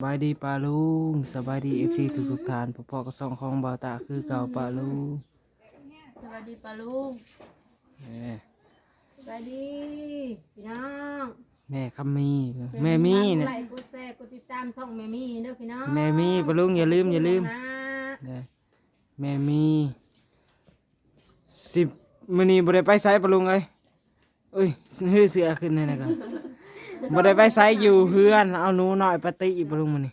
สบายดีปาลุงสบายดีเอฟซีทุกทุกๆท่านพ่อๆก็ส่องของบาวตาคือเก่าปาลุงสวัสดีปาลุงแม่สวัสดีพี่น้องแม่คำมีแม่มีเนี่ยไลค์กดแชร์กดติดตามช่องแม่มีเด้อพี่น้องแม่มีปาลุงอย่าลืมอย่าลืมนะเด้อแม่มีสิบมื้อนี้บ่ได้ไปไสปาลุงเอ้ยเอ้ยฮือเสือขึ้นเลยนะครับ บ่ได้ไปไสอยู่เฮือน เอาหนูน้อยปฏิปาลุงมื้อนี้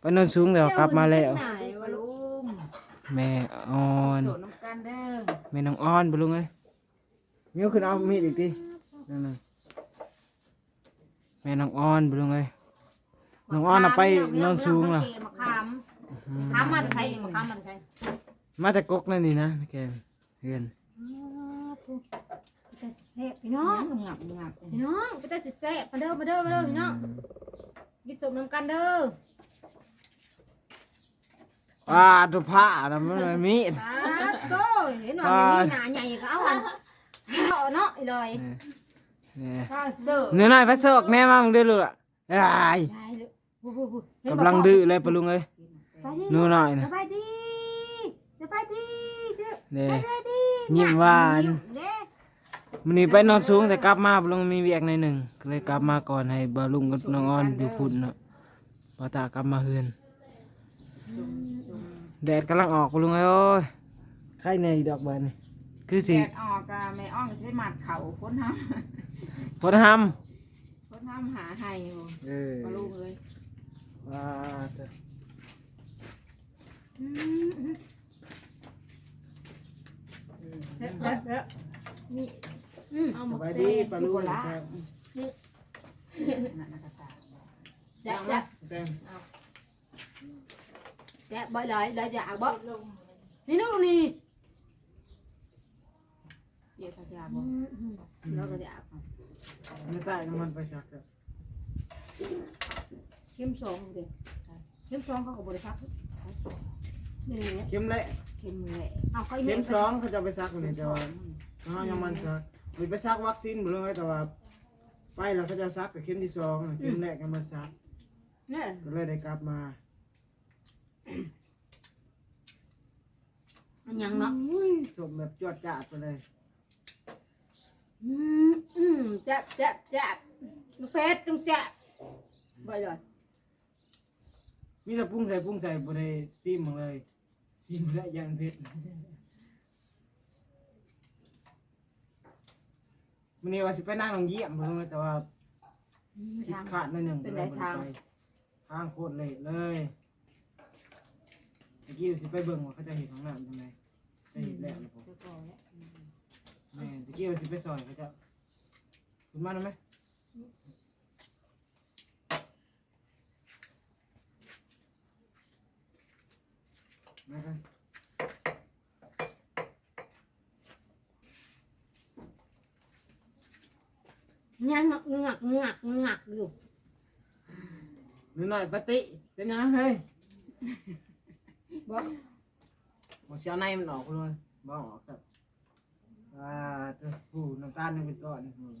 ไปโนนสูงแล้วกลับมาแล้วไหนปาลุงแม่อ่อนโสดน้ำกันเด้อแม่น้องอ่อนปาลุงเอ้ยเมียวขึ้นเอามีดอีกทีนั่นน่ะแม่น้องอ่อนปาลุงเอ้ยน้องอ้อนน่ะไปโนนสูงเหรอมะขามขามมาจากไทยมะขามมาจากไทยมาแต่กกนั่นนี่นะแกเฮือน จะแซ่บพี่น้องงับงับพี่น้องก็จะแซ่บมาเด้อมาเด้อมาเด้อพี่น้องกินสมน้ำกันเด้อว้าตัวผ้าน่ะมันมีดสาธุเห็นว่าแม่มีหน้าใหญ่ก็เอาอันเอาเนาะอีลอยนี่ข้าเสิร์ฟเนื้อหน่อยพระโศกแน่มามึงเด้อลูกอะอ้ายได้เลยบูบูบูเห็นกำลังดื้อเลยปะลุงเอ้ยไปดิหนูหน่อยสนะบายดีสบายดีเด้อนี่สบายดียิ้มหวานเด้ มันนี่ไปนอนสูงแต่กลับมาปะลุงมีเวียกในอยหนึ่งก็เลยกลับมาก่อนให้บาลุงกับน้องอ้อนอยู่พุ่นเนาะบาตากลับมาเฮือนแดดกำลังออกปะลุงเอ้ยโอ้ยใครในดอกบานนี่คือสิแดดออกกะแม่อ้องก็จะไปหมัดเขาค้นห้พดห้ำค้นห้ำหาให้อยู่ำเออปลาลูกเลยว้าจ้ะเด้อเด้อเด้อ นี่อืมเอาสมาบายดีปะลุงละครับนั่นน่ะกระตาแจ๊ะแจ๊ะแต้มแจ๊ะบ่เลยเลยจะเอาบ่นี่ลูกนี่เดี๋ยวสักยาอืบอกมอืมเราก็จะเอาไม่ใต้น้ำมันไปชักจ้ะเข้มสองเด้อเข้มสองเขาก็บริษัทนี่นี่เข็มแรกเข็มแหละเอาเขาเข็มสองเขาจะไปซักเข็นี่มแต่สอว่าง เขายังมันซักมีไปซักวัคซีนบ่เลยแต่ว่า ไปแล้วเขาจะซักแต่เข็มที่สองน่ะเข็มแรกยังมันซัก เนี่ยก็เลยได้กลับมาอันยังเนาะอุ้ยสมแบบจวดจ้าดไปเลยอืมอืมแจ๊บแจ๊บแจ๊บลูกเพชรต้องแจ๊บบ่เลยมีแต่ปรุงใส่ปรุงใส่บ่ได้ซีมหมดเลยซีมและอย่างเผ็ด วันนี้ว่าสิไปนั่งโรงเยี่ยมบ่เลยแต่ว่าผิดทางขาดหนิดหนึ่งเป็นไรก็ลยบ่ด้ทางไปทางโคตรเละเลยเมื่อกี้สิไปเบิ่งว่าเขาจะเห็นของน้ำยังไงจะเห็นแล้วนะผมจะก่อแล้วแม่ตะกี้ว่าสิไปซอยเขาจะคุณมาได้ไหมมากัน ยังเงือกเงือกเงือกอยู่หนูหน่อยปฏิเป็นยังเฮ้ยบ่หมดเสียวในมันออกเลยบ่ออกครับอ่าจะผู้น้ำตาลนี่เป็นก้อนอืม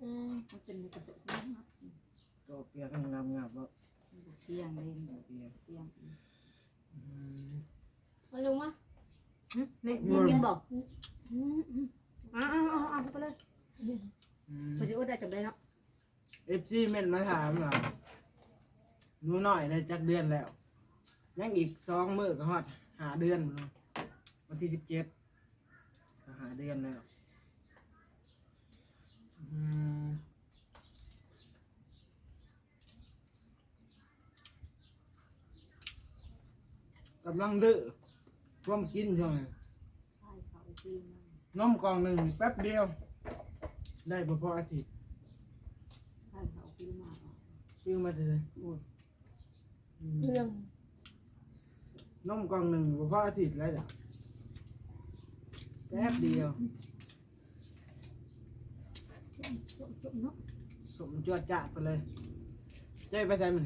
อืมมันเป็นกระตุกก็เปียกงามงามๆบ่เตียงเล่นเปียกเตียงอืมมาลุงมาแม่นี่กินบ่อืมอืมเอ้าวอ้าวอ้าวไปเลยอื มพอสิว่าได้จับได้เนาะเอฟซีเม่นมาถามว่าหนูหน่อยได้จักเดือนแล้ว ยังอีกสองมื้อก็ฮอดหาเดือนบ่เนาะวันที่สิบเจ็ดก็หาเดือนแล้วอืมกำลังดื้อร่วมกินช่วงนี้ใช่เขาตีมันนมกล่องหนึ่งแป๊บเดียว ได้บ่พออาทิตย์ใช่เขาตีมาปิ้วมาเลยอืมเรื่องนมกล่องหนึ่งบ่พออาทิตย์แล้วจ้ะแป๊บเดียวเนาะสมจวดจัดไปเลยใจไปใส่มัน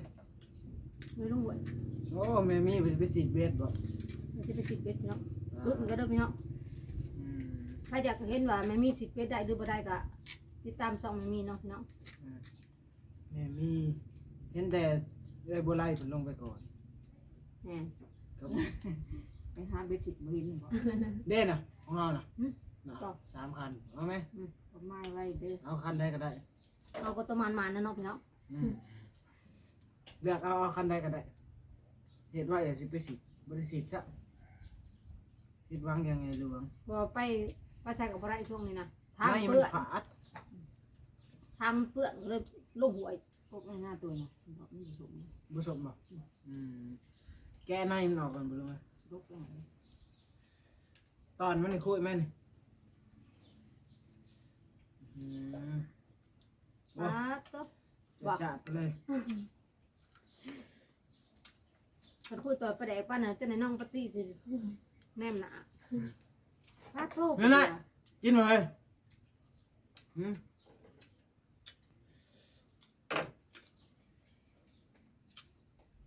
ไม่ต้องห่วงโอ้แม่มีไปไปสีดเบ็ดบ่มันจะไปติดเบ็ดเนาะรุดมันก็เด้อพี่เนาะอืม ใครอยากเห็นว่าแม่มีสิทธิ์เป็ดได้หรือบ่ได้ก็ติดตามช่องแม่มีเนาะพี่น้องแม่มีเห็นแต่เลยบัวไล่ผลลงไปก่อนแหม่ครับไปหาเบสิกมาหินบ่เด่นอะของเราน่ะอืมน่ะสามคันเอาไหมก็มาไว้เด้อเอาคันใดก็ได้เราก็ต้องมันมานะเนาะพี่น้องอืมเลือกเอาเอาคันใดก็ได้เหตุว่าอย่าสิไปสิบริสิทธิ์ซะผิดหวังยังไงหลวงบ่ไป ไปใช้กับอะไรช่วงนี้นะไม่ทำมัเปื้นอนขาดทำเปื้อนเลยลงหวยพวกในหน้าตัวน่ะบอกมันสูงผสมบ่อืมแกะในมันออกกันบ่รู้ไหมลกอย่างนี้ตอนมันนี่คุยแม่นอืมอ่าก็จะจัดไปเลยมันคุยต่อประเดี๋ยวป้าน่ะจะในน้องปฏิสิแม่มหนา พาโทษนั่นน่ะกินมาเลยอืม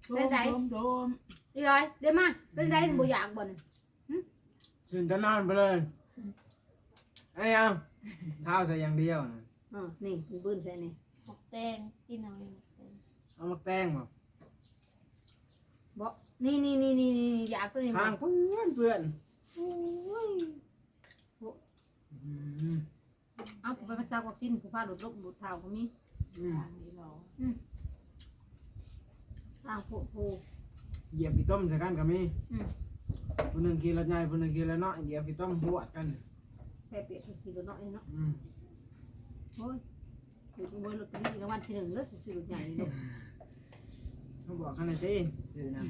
โดมโดมเดี๋ยวเดี๋ยวมาเดี๋ยวได้บ่อยากบ่นสินจะนอนไปเลยไอ้ยังเท้าใส่อย่างเดียวนะเออนี่มันบื้นใส่นี่หมกแตงกินเอาเองหมกแตงเอามาแตงบ่บ่นี่นี่นี่นี่นี่อยากตัวนี้ทาบ่งเพื่อนเพื่อนโอ้ยอืม เอาไปประชาวัคซีนผู้พาหลุดลบหลุดเท้าก็มีอืมทางนี้เราทางผู้ผู้เหยียบกี่ต้มใส่กันก็มีอืมคนหนึ่งกินละใหญ่คนหนึ่งกินละน้อยเหยียบกี่ต้มหวดกันแพ้เปียกทีละน้อยเนาะอืมโอ้ยอยู่บนรถตอรี่รางวัลที่หนึ่งเลิศซื้อรถใหญ่นี่ลูกเขาบอกกันเลยสิสื่อนะ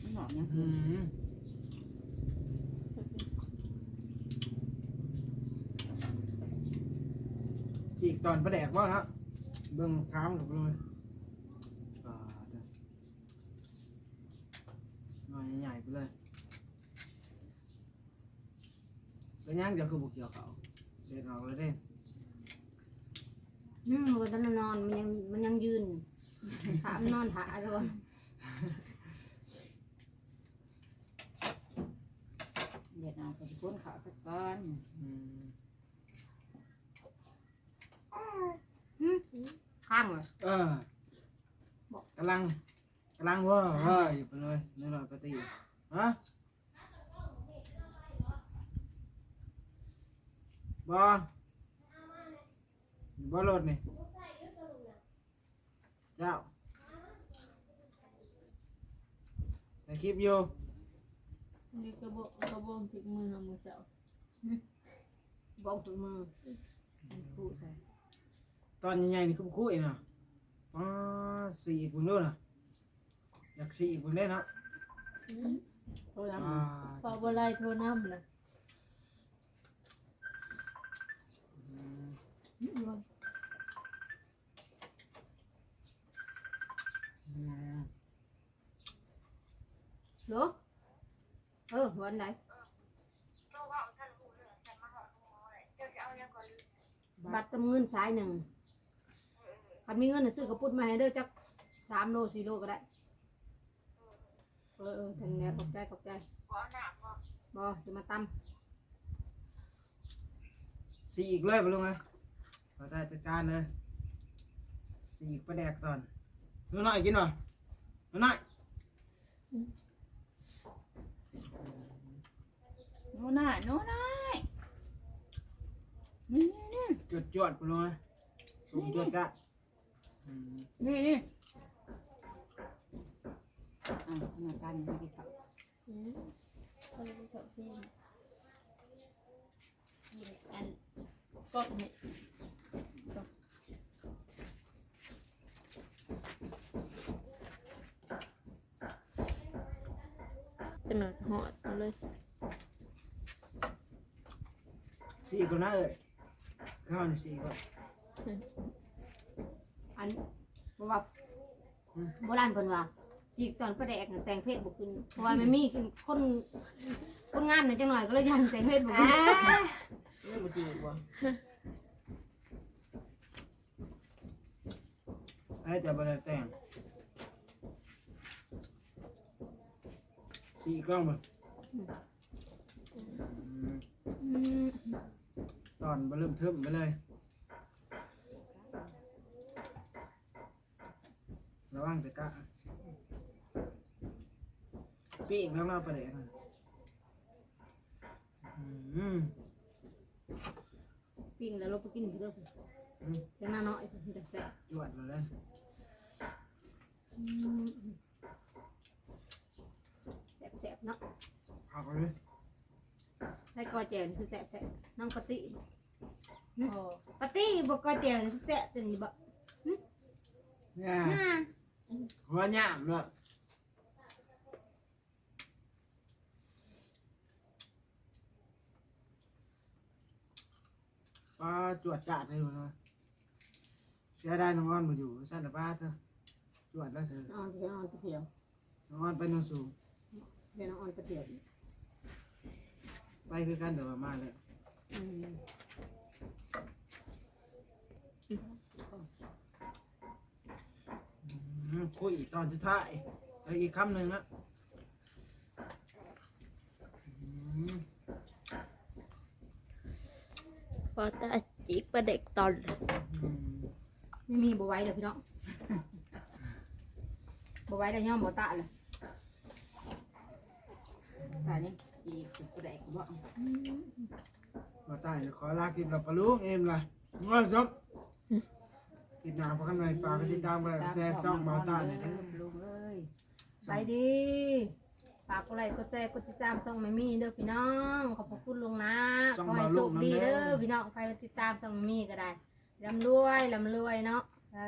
มันหนอนยัง อืมจีกตอนประแดกว่าครับเบิ่งค้ามกับเลยอ่าเด้อหน่อยใหญ่ๆไปเลยแล้วย่างเดี๋ยวคือบุกเกี่ยวเขาเด็ดออกเลยเด้อืมวันนั้นนอนมันยังมันยังยืนถามนอนถาจ้ะวะเด็ดเอาไปพ้นขาวสักก้อนอืม ข้างเลยเออบอกกำลังกำลังเว่าเว่าอยู่ไปเลยนี่หน่อยปกติฮะบอบอรถนี่เจ้าถ่ายคลิปอยู่นี่กระบอกกระบอกติดมือเอามือเจ้าบอกถึงมือคู่ใส่ ตอนใหญ่ๆนี่คือคุยนะอ๋อสี่อีกปุ่นด้วยนะอยากสี่อีกปุ่นได้เนาะโทษนะอ่าพอบ่ไล่โทรน้ำนะอืมอืมเหรอเออวันไหนบัตรเติมเงินสายหนึ่ง คันมีเงินน่ะซื้อกระปุกมาให้เด้อจักสามโลสี่โลก็ได้ เออเออทางเนี้ยขอบใจขอบใจบอจะมาตำสี่อีกเลยไปลุงไงขอจัดการเลยสี่อีกประแดกตอนหนูน้อยกินหน่อยหนูน้อยโน่นน่ะโน่นน่ะนี่นี่จวดจวดไปลุงไงสูงจวดจ้ะ นี่นี่อ่าขนาดการไม่ได้เขาอืมก็เลยไปชอบเพลงนี่อันกดเนี่ยเป็นหนวดหอดเอาเลยสี่อีกคนนะเอ้ยข้าวนี่สี่ก่อน อันบอกว่าโบราณเพิ่นว่าจีกตอนประแดกน่ะแต่งเพศบ่ขึ้นเพราะว่ามันมีคนคนงามน่ะจังหน่อยก็เลยยันแต่งเพศบ่ขึ้นเรื่องมันจริงกว่าไอ้จะไปแต่งสี่กล้องมาอืมตอนมาเริ่มเทิมไปเลย รอระวังแต่กะปีกแล้วเราไปเลยนะอืมปิ้งแล้วเราไปกินเด้อเป็นหน้าน้อยเป็นแต่แซ่บจวดเลยแซ่บแซ่บเนาะเอาไปเลยให้กอแจนคือแซ่บแซ่บน้องปะติโอ้ปะติบอกกอแจนคือแซ่บจนนี่บ่เนี่ ย น่า หัวหยามเลยป้าจวดจัดเลยมันว่าเสียดายน้องอ้อนมาอยู่สั้นแต่ป้าเถอะจวดแล้วเถอะ นอนเที่ยวนอนไปเที่ยว น้องอ้อนไปโนนสูง เดี๋ยวน้องออนไปเที่ยวอีก ไปคือกันเดี๋ยวมาเลย คุยอีกตอนสุดท้ายแล้วอีกคำหนึ่งนะอืมพอตาจิกประเด็กตอนอืมไม่มีบ่ไหว้เลยพี่น้องบ่ไหว้แล้วย่อมบ่ตะเลยตานี่จีสุดแปลกบ่มาใต้เดี๋ยวขอลาคลิปเราปะลุงเอ็มล่ะง้อจบ คลิปหน้าพอกันหน่อยฝากกดติดตามไปแชร์ช่องมาใต้เลยนะลุงเอ้ยไปดีฝากกดไลค์กดแชร์กดติดตามช่องไม่มีเด้อพี่น้องขอบพระคุณลุงนะขอให้โชคดีเด้อพี่น้องใครติดตามช่องไม่มีก็ได้ร่ำรวยร่ำรวยเนาะอื